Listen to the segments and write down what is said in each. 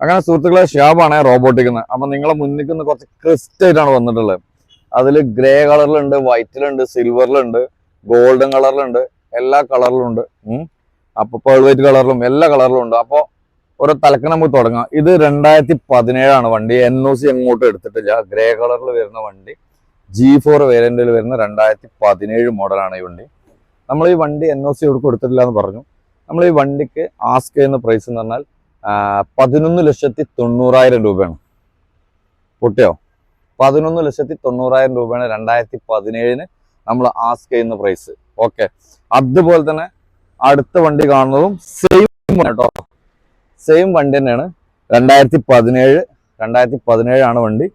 അങ്ങനെ സുഹൃത്തുക്കളെ ഷാബാണ് റോബോട്ടിക് എന്ന് അപ്പൊ നിങ്ങളെ മുന്നിൽ നിന്ന് കുറച്ച് ക്രിസ്റ്റ് ആയിട്ടാണ് വന്നിട്ടുള്ളത്. അതിൽ ഗ്രേ കളറിലുണ്ട് വൈറ്റിലുണ്ട് സിൽവറിലുണ്ട് ഗോൾഡൻ കളറിലുണ്ട് എല്ലാ കളറിലുണ്ട് അപ്പൊ പേൾ വൈറ്റ് കളറിലും എല്ലാ കളറിലും ഉണ്ട്. അപ്പോൾ ഓരോ തലക്ക് നമുക്ക് തുടങ്ങാം. ഇത് രണ്ടായിരത്തി പതിനേഴാണ് വണ്ടി. എൻ ഒ സി എങ്ങോട്ടും എടുത്തിട്ടില്ല. ഗ്രേ കളറിൽ വരുന്ന വണ്ടി. ജി ഫോർ വേരിയന്റിൽ വരുന്ന രണ്ടായിരത്തി പതിനേഴ് മോഡലാണ് ഈ വണ്ടി. നമ്മൾ ഈ വണ്ടി എൻ ഒ സി കൊടുത്തിട്ടില്ല എന്ന് പറഞ്ഞു. നമ്മൾ ഈ വണ്ടിക്ക് ആസ്ക് ചെയ്യുന്ന പ്രൈസ് എന്ന് പറഞ്ഞാൽ പതിനൊന്ന് ലക്ഷത്തി തൊണ്ണൂറായിരം രൂപയാണ്. പൊട്ടിയോ? പതിനൊന്ന് ലക്ഷത്തി തൊണ്ണൂറായിരം രൂപയാണ് രണ്ടായിരത്തി പതിനേഴിന് നമ്മൾ ആസ്ക് ചെയ്യുന്ന പ്രൈസ് ഓക്കെ അതുപോലെ തന്നെ അടുത്ത വണ്ടി കാണുന്നതും സെയിം കേട്ടോ. സെയിം വണ്ടി തന്നെയാണ്. രണ്ടായിരത്തി പതിനേഴ് രണ്ടായിരത്തി പതിനേഴാണ് വണ്ടി.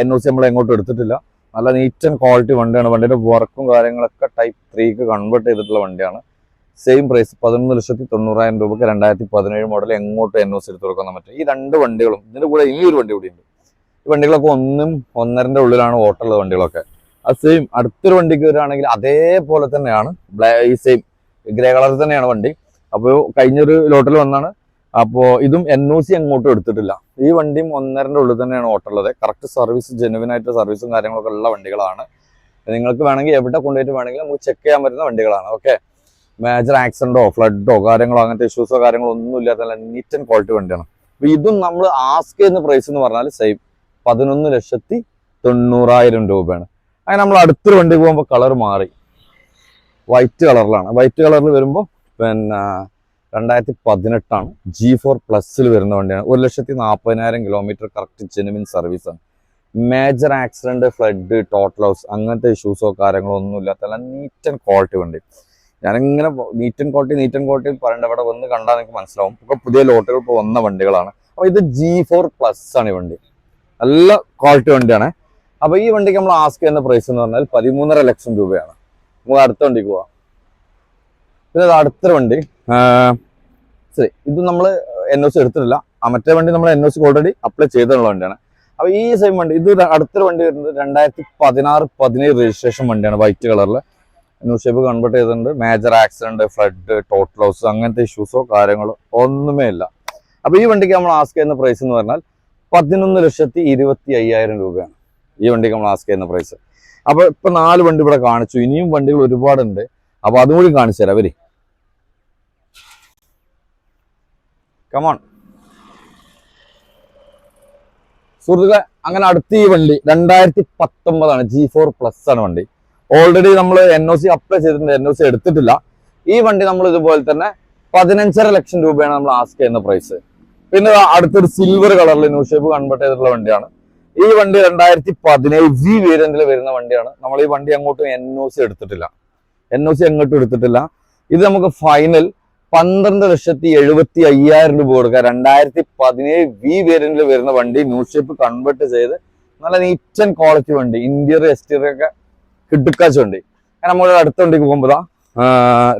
എൻ ഒ സി നമ്മൾ എങ്ങോട്ടും എടുത്തിട്ടില്ല. നല്ല നീറ്റ് ആൻഡ് ക്വാളിറ്റി വണ്ടിയാണ്. വണ്ടിയുടെ വർക്കും കാര്യങ്ങളൊക്കെ ടൈപ്പ് ത്രീക്ക് കൺവേർട്ട് ചെയ്തിട്ടുള്ള വണ്ടിയാണ്. സെയിം പ്രൈസ് പതിനൊന്ന് ലക്ഷത്തി തൊണ്ണൂറായിരം രൂപയ്ക്ക് രണ്ടായിരത്തി പതിനേഴ് മോഡൽ എങ്ങോട്ടും എൻ ഒ സി എടുത്ത് കൊടുക്കാൻ പറ്റും. ഈ രണ്ട് വണ്ടികളും ഇതിന്റെ കൂടെ ഈ ഒരു വണ്ടി കൂടിയുണ്ട്. ഈ വണ്ടികളൊക്കെ ഒന്നും ഒന്നരന്റെ ഉള്ളിലാണ് ഓട്ടമുള്ള വണ്ടികളൊക്കെ. ആ സെയിം അടുത്തൊരു വണ്ടിക്ക് വരികയാണെങ്കിൽ അതേപോലെ തന്നെയാണ്. ഈ സെയിം ഗ്രേ കളറിൽ തന്നെയാണ് വണ്ടി. അപ്പോൾ കഴിഞ്ഞൊരു ലോട്ടിൽ വന്നാണ്. അപ്പോൾ ഇതും എൻ ഒ സി അങ്ങോട്ടും എടുത്തിട്ടില്ല. ഈ വണ്ടിയും ഒന്നരന്റെ ഉള്ളിൽ തന്നെയാണ് ഓട്ടുള്ളത് കറക്റ്റ് സർവീസ് ജെനുവിൻ ആയിട്ട് സർവീസും കാര്യങ്ങളൊക്കെ ഉള്ള വണ്ടികളാണ്. നിങ്ങൾക്ക് വേണമെങ്കിൽ എവിടെ കൊണ്ടുപോയിട്ട് വേണമെങ്കിൽ നമുക്ക് ചെക്ക് ചെയ്യാൻ പറ്റുന്ന വണ്ടികളാണ്. ഓക്കെ മേജർ ആക്സിഡന്റോ ഫ്ലഡോ കാര്യങ്ങളോ അങ്ങനത്തെ ഇഷ്യൂസോ കാര്യങ്ങളോ ഒന്നും ഇല്ലാത്ത നല്ല നീറ്റ് ആൻഡ് ക്വാളിറ്റി വണ്ടിയാണ്. അപ്പൊ ഇതും നമ്മൾ ആസ്ക് ചെയ്യുന്ന പ്രൈസ് എന്ന് പറഞ്ഞാൽ സെയിം പതിനൊന്ന് ലക്ഷത്തി തൊണ്ണൂറായിരം രൂപയാണ്. അങ്ങനെ നമ്മൾ അടുത്തൊരു വണ്ടി പോകുമ്പോൾ കളർ മാറി. വൈറ്റ് കളറിലാണ് വൈറ്റ് കളറിൽ വരുമ്പോൾ പിന്നെ രണ്ടായിരത്തി പതിനെട്ടാണ്. ജി ഫോർ പ്ലസ്സിൽ വരുന്ന വണ്ടിയാണ്. ഒരു ലക്ഷത്തി നാൽപ്പതിനായിരം കിലോമീറ്റർ കറക്റ്റ് ജെനുവിൻ സർവീസാണ് major accident flood total house അങ്ങനത്തെ ഇഷ്യൂസോ കാര്യങ്ങളോ ഒന്നും നല്ല നീറ്റ് ആൻഡ് ക്വാളിറ്റി വണ്ടി. ഞാനിങ്ങനെ neat and quality neat and quality പറയേണ്ട. ഇവിടെ വന്ന് കണ്ടാൽ നിങ്ങൾക്ക് മനസ്സിലാവും. ഇപ്പൊ പുതിയ ലോട്ടുകൾ ഇപ്പോൾ വന്ന വണ്ടികളാണ്. അപ്പൊ ഇത് ജി ഫോർ പ്ലസ് ആണ് ഈ വണ്ടി. നല്ല ക്വാളിറ്റി വണ്ടിയാണ്. അപ്പൊ ഈ വണ്ടിക്ക് നമ്മൾ ആസ്ക് ചെയ്യുന്ന പ്രൈസ് എന്ന് പറഞ്ഞാൽ പതിമൂന്നര ലക്ഷം രൂപയാണ്. നമുക്ക് അടുത്ത വണ്ടിക്ക് പോവാം. പിന്നെ അത് അടുത്തൊരു വണ്ടി. ശരി. ഇത് നമ്മൾ എൻ ഒ സി എടുത്തിട്ടില്ല. മറ്റേ വണ്ടി നമ്മൾ എൻ ഒ സിക്ക് ഓൾറെഡി അപ്ലൈ ചെയ്തിട്ടുള്ള വണ്ടിയാണ്. അപ്പൊ ഈ സെയിം വണ്ടി ഇത് അടുത്തൊരു വണ്ടി വരുന്നത് രണ്ടായിരത്തി പതിനാറ് പതിനേഴ് രജിസ്ട്രേഷൻ വണ്ടിയാണ് വൈറ്റ് കളറിൽ ന്യൂ ഷേപ്പ് കൺവേർട്ട് ചെയ്തിട്ടുണ്ട്. Major accident flood total loss അങ്ങനത്തെ ഇഷ്യൂസോ കാര്യങ്ങളോ ഒന്നുമേ ഇല്ല. അപ്പൊ ഈ വണ്ടിക്ക് നമ്മൾ ആസ്ക് ചെയ്യുന്ന പ്രൈസ് എന്ന് പറഞ്ഞാൽ പതിനൊന്ന് ലക്ഷത്തി ഇരുപത്തി അയ്യായിരം രൂപയാണ്. ഈ വണ്ടിക്ക് നമ്മൾ ആസ്ക് ചെയ്യുന്ന പ്രൈസ് അപ്പൊ ഇപ്പൊ നാല് വണ്ടി ഇവിടെ കാണിച്ചു. ഇനിയും വണ്ടികൾ ഒരുപാടുണ്ട്. അപ്പൊ അതും കൂടി കാണിച്ചു തരാം. അവർ കമോൺ സുഹൃത്തുക്കളെ അങ്ങനെ അടുത്ത ഈ വണ്ടി രണ്ടായിരത്തി പത്തൊമ്പതാണ്. ജി ഫോർ പ്ലസ് ആണ് വണ്ടി. ഓൾറെഡി നമ്മൾ എൻ ഒ സി അപ്ലൈ ചെയ്തിട്ടുണ്ട്. എൻ ഒ സി എടുത്തിട്ടില്ല. ഈ വണ്ടി നമ്മൾ ഇതുപോലെ തന്നെ പതിനഞ്ചര ലക്ഷം രൂപയാണ് നമ്മൾ ആസ്ക് ചെയ്യുന്ന പ്രൈസ് പിന്നെ അടുത്തൊരു സിൽവർ കളറിൽ ന്യൂ ഷേപ്പ് കൺവേർട്ട് ചെയ്തിട്ടുള്ള വണ്ടിയാണ്. ഈ വണ്ടി രണ്ടായിരത്തി പതിനേഴ് ജി വേരിയന്റിൽ വരുന്ന വണ്ടിയാണ്. നമ്മൾ ഈ വണ്ടി അങ്ങോട്ടും എൻ ഒ സി എടുത്തിട്ടില്ല. എൻ ഒ സി അങ്ങോട്ടും എടുത്തിട്ടില്ല. ഇത് നമുക്ക് ഫൈനൽ പന്ത്രണ്ട് ലക്ഷത്തി എഴുപത്തി അയ്യായിരം രൂപ കൊടുക്കുക രണ്ടായിരത്തി പതിനേഴ് വി വേരിയന്റിൽ വരുന്ന വണ്ടി ന്യൂ ഷേപ്പ് കൺവേർട്ട് ചെയ്ത് നല്ല നീറ്റ് ആൻഡ് ക്വാളിറ്റി വണ്ടി. ഇന്റീരിയർ എക്സ്റ്റീരിയർ ഒക്കെ കിടുക്കാച്ച വണ്ടി അങ്ങനെ നമ്മൾ അടുത്ത വണ്ടിക്ക് പോകുമ്പോൾ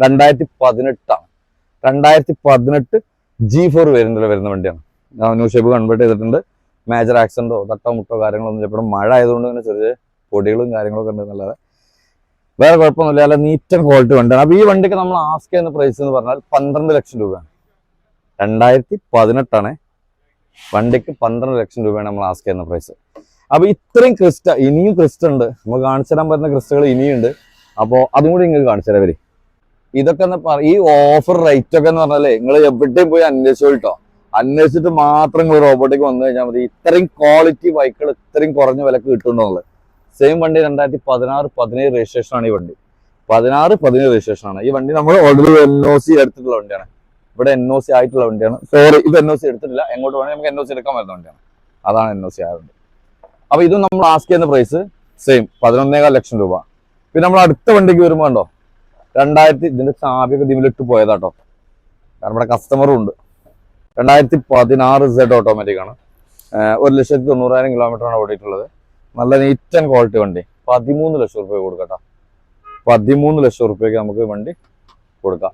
രണ്ടായിരത്തി പതിനെട്ടാണ് രണ്ടായിരത്തി പതിനെട്ട് ജി ഫോർ വേരിയന്റിൽ വരുന്ന വണ്ടിയാണ്. ന്യൂ ഷേപ്പ് കൺവേർട്ട് ചെയ്തിട്ടുണ്ട്. മേജർ ആക്സിഡന്റോ തട്ടോ മുട്ടോ കാര്യങ്ങളൊന്നും ചിലപ്പോൾ മഴ ആയതുകൊണ്ട് തന്നെ ചെറിയ പൊടികളും കാര്യങ്ങളൊക്കെ ഉണ്ട് നല്ലതാണ് വേറെ കുഴപ്പമൊന്നുമില്ല. അല്ല നീറ്റ് ആൻഡ് ക്വാളിറ്റി വണ്ടിയാണ്. അപ്പൊ ഈ വണ്ടിക്ക് നമ്മൾ ആസ്ക് ചെയ്യുന്ന പ്രൈസ് എന്ന് പറഞ്ഞാൽ പന്ത്രണ്ട് ലക്ഷം രൂപയാണ്. രണ്ടായിരത്തി പതിനെട്ടാണ് വണ്ടിക്ക് പന്ത്രണ്ട് ലക്ഷം രൂപയാണ് നമ്മൾ ആസ്ക് ചെയ്യുന്ന പ്രൈസ് അപ്പൊ ഇത്രയും ക്രിസ്റ്റ ഇനിയും ക്രിസ്റ്റ ഉണ്ട്. നമുക്ക് കാണിച്ചു തരാൻ പറ്റുന്ന ക്രിസ്റ്റകൾ ഇനിയുണ്ട് അപ്പോ അതും കൂടി നിങ്ങൾക്ക് കാണിച്ചു തരാം ഇതൊക്കെ ഈ ഓഫർ റേറ്റ് ഒക്കെ എന്ന് പറഞ്ഞാലേ നിങ്ങൾ എവിടെയും പോയി അന്വേഷിച്ചു കേട്ടോ. അന്വേഷിച്ചിട്ട് മാത്രം നിങ്ങൾ റോബോട്ടിക്ക് വന്നു കഴിഞ്ഞാൽ മതി. ഇത്രയും ക്വാളിറ്റി ബൈക്കുകൾ ഇത്രയും കുറഞ്ഞ വിലക്ക് കിട്ടുന്നുള്ളത് സെയിം വണ്ടി രണ്ടായിരത്തി പതിനാറ് പതിനേഴ് രജിസ്ട്രേഷൻ ആണ് ഈ വണ്ടി. പതിനാറ് പതിനേഴ് രജിസ്ട്രേഷൻ ആണ്. ഈ വണ്ടി നമ്മൾ ഓൾറെഡി എൻ ഒ സി എടുത്തിട്ടുള്ള വണ്ടിയാണ്. ഇവിടെ എൻ ഒ സി ആയിട്ടുള്ള വണ്ടിയാണ്. സോറി ഇത് എൻ ഒ സി എടുത്തിട്ടില്ല. എങ്ങോട്ട് വേണമെങ്കിൽ നമുക്ക് എൻ ഒ സി എടുക്കാൻ വരുന്ന വണ്ടിയാണ്. അതാണ് എൻ ഒ സി ആയ അപ്പൊ ഇതും നമ്മൾ ആസ്ക് ചെയ്യുന്ന പ്രൈസ് സെയിം പതിനൊന്നേകാൽ ലക്ഷം രൂപ. പിന്നെ നമ്മൾ അടുത്ത വണ്ടിക്ക് വരുമ്പോൾ കണ്ടോ? രണ്ടായിരത്തി ഇതിന്റെ ചാവിയൊക്കെ ഇതിലിട്ട് പോയതാട്ടോ കാരണം ഇവിടെ കസ്റ്റമറും ഉണ്ട്. രണ്ടായിരത്തി പതിനാറ് സെഡ് ഓട്ടോമാറ്റിക് ആണ്. ഒരു ലക്ഷത്തി തൊണ്ണൂറായിരം കിലോമീറ്റർ ആണ് ഓടിയിട്ടുള്ളത്. നല്ല നീറ്റ് ആൻഡ് ക്വാളിറ്റി വണ്ടി. പതിമൂന്ന് ലക്ഷം റുപ്യ കൊടുക്കട്ടോ പതിമൂന്ന് ലക്ഷം റുപ്യക്ക് നമുക്ക് വണ്ടി കൊടുക്കാം.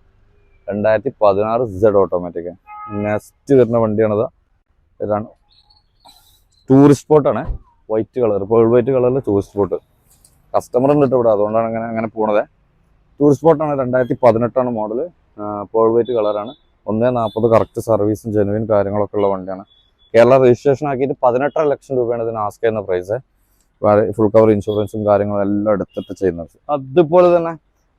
രണ്ടായിരത്തി പതിനാറ് സെഡ് ഓട്ടോമാറ്റിക് നെക്സ്റ്റ് വരുന്ന വണ്ടിയാണത്. ഇതാണ്. ടൂറിസ്റ്റ് സ്പോട്ടാണ് വൈറ്റ് കളർ പേൾ വൈറ്റ് കളറിൽ ടൂറിസ്റ്റ് സ്പോട്ട് കേട്ടോ ഇവിടെ അതുകൊണ്ടാണ് അങ്ങനെ അങ്ങനെ പോണത്. ടൂറിസ്റ്റ് സ്പോട്ടാണ് രണ്ടായിരത്തി പതിനെട്ടാണ് മോഡൽ പേൾ വൈറ്റ് കളറാണ് ഒന്നേ നാൽപ്പത് കറക്റ്റ് സർവീസും ജെനുവിൻ കാര്യങ്ങളൊക്കെ ഉള്ള വണ്ടിയാണ്. കേരള രജിസ്ട്രേഷൻ ആക്കിയിട്ട് പതിനെട്ടര ലക്ഷം രൂപയാണ് ഇതിന് ആസ്ക് ചെയ്യുന്ന പ്രൈസ് ഫുൾ കവർ ഇൻഷുറൻസും കാര്യങ്ങളും എല്ലാം എടുത്തിട്ട് ചെയ്യുന്നത്. അതുപോലെ തന്നെ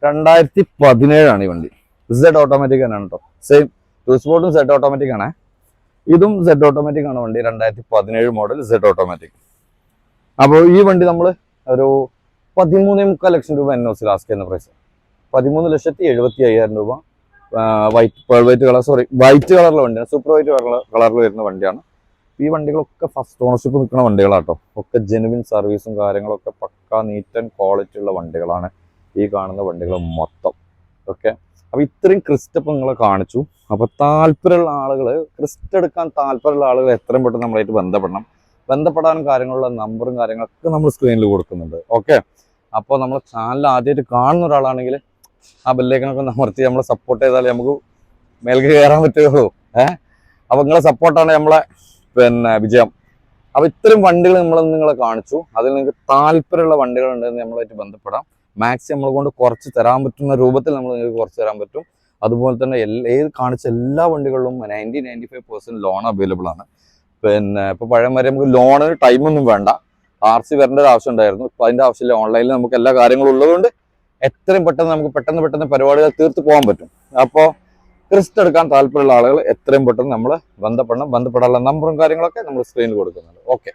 രണ്ടായിരത്തി പതിനേഴാണ് ഈ വണ്ടി. സെഡ് ഓട്ടോമാറ്റിക് തന്നെയാണ് കേട്ടോ സെയിം ടൂറിസ്റ്റ് സ്പോട്ടും സെഡ് ഓട്ടോമാറ്റിക് ആണ്. ഇതും സെഡ് ഓട്ടോമാറ്റിക് ആണ് വണ്ടി രണ്ടായിരത്തി പതിനേഴ് മോഡൽ സെഡ് ഓട്ടോമാറ്റിക് അപ്പോൾ ഈ വണ്ടി നമ്മൾ ഒരു പതിമൂന്നേ മുക്കാൽ ലക്ഷം രൂപ എൻ ഒ സി ലാസ്റ്റ് എന്ന പ്രൈസ് പതിമൂന്ന് ലക്ഷത്തി എഴുപത്തി അയ്യായിരം രൂപ. White pearl white colour sorry white കളറിലെ വണ്ടിയാണ്. സൂപ്പർ വൈറ്റ് കളറിൽ വരുന്ന വണ്ടിയാണ്. ഈ വണ്ടികളൊക്കെ ഫസ്റ്റ് ഓണർഷിപ്പ് നിൽക്കുന്ന വണ്ടികളാട്ടോ ഒക്കെ ജെനുവിൻ സർവീസും കാര്യങ്ങളൊക്കെ പക്ക നീറ്റ് ആൻഡ് ക്വാളിറ്റി ഉള്ള വണ്ടികളാണ് ഈ കാണുന്ന വണ്ടികൾ മൊത്തം. ഓക്കെ അപ്പൊ ഇത്രയും ക്രിസ്റ്റപ്പ് നിങ്ങളെ കാണിച്ചു. അപ്പൊ താല്പര്യമുള്ള ആളുകൾ ക്രിസ്റ്റ് എടുക്കാൻ താല്പര്യമുള്ള ആളുകൾ എത്രയും പെട്ടെന്ന് നമ്മളായിട്ട് ബന്ധപ്പെടണം. ബന്ധപ്പെടാനും കാര്യങ്ങളുള്ള നമ്പറും കാര്യങ്ങളൊക്കെ നമ്മൾ സ്ക്രീനിൽ കൊടുക്കുന്നുണ്ട്. ഓക്കെ അപ്പോൾ നമ്മൾ ചാനൽ ആദ്യമായിട്ട് കാണുന്ന ഒരാളാണെങ്കിൽ ആ ബെല്ലേക്കനൊക്കെ അമർത്തി നമ്മളെ സപ്പോർട്ട് ചെയ്താലേ നമുക്ക് മേൽക്ക് കയറാൻ പറ്റുകയുള്ളൂ. ഏഹ് അപ്പൊ നിങ്ങളെ സപ്പോർട്ടാണ് നമ്മളെ പിന്നെ വിജയം. അപ്പൊ ഇത്തരം വണ്ടികൾ നമ്മൾ നിങ്ങളെ കാണിച്ചു. അതിൽ നിങ്ങൾക്ക് താല്പര്യമുള്ള വണ്ടികൾ ഉണ്ടെന്ന് നമ്മളായിട്ട് ബന്ധപ്പെടാം. മാക്സിമം നമ്മളെ കൊണ്ട് കുറച്ച് തരാൻ പറ്റുന്ന രൂപത്തിൽ നമ്മൾ നിങ്ങൾക്ക് കുറച്ച് തരാൻ പറ്റും. അതുപോലെ തന്നെ എല്ലാ ഏത് കാണിച്ച എല്ലാ വണ്ടികളിലും ninety ninety five percent loan available ആണ്. പിന്നെ ഇപ്പൊ പഴയ മാതിരി നമുക്ക് ലോണിന് ടൈമൊന്നും വേണ്ട. ആർ സി വരേണ്ട ഒരു ആവശ്യം ഉണ്ടായിരുന്നു. ഇപ്പൊ അതിന്റെ ആവശ്യമില്ല. ഓൺലൈനിൽ നമുക്ക് എല്ലാ കാര്യങ്ങളും ഉള്ളതുകൊണ്ട് എത്രയും പെട്ടെന്ന് നമുക്ക് പെട്ടെന്ന് പെട്ടെന്ന് പരിപാടികൾ തീർത്ത് പോകാൻ പറ്റും. അപ്പോൾ ക്രിസ്റ്റ് എടുക്കാൻ താല്പര്യമുള്ള ആളുകൾ എത്രയും പെട്ടെന്ന് നമ്മൾ ബന്ധപ്പെടണം. ബന്ധപ്പെടാനുള്ള നമ്പറും കാര്യങ്ങളൊക്കെ നമ്മൾ സ്ക്രീനിൽ കൊടുക്കുന്നുണ്ട്. ഓക്കെ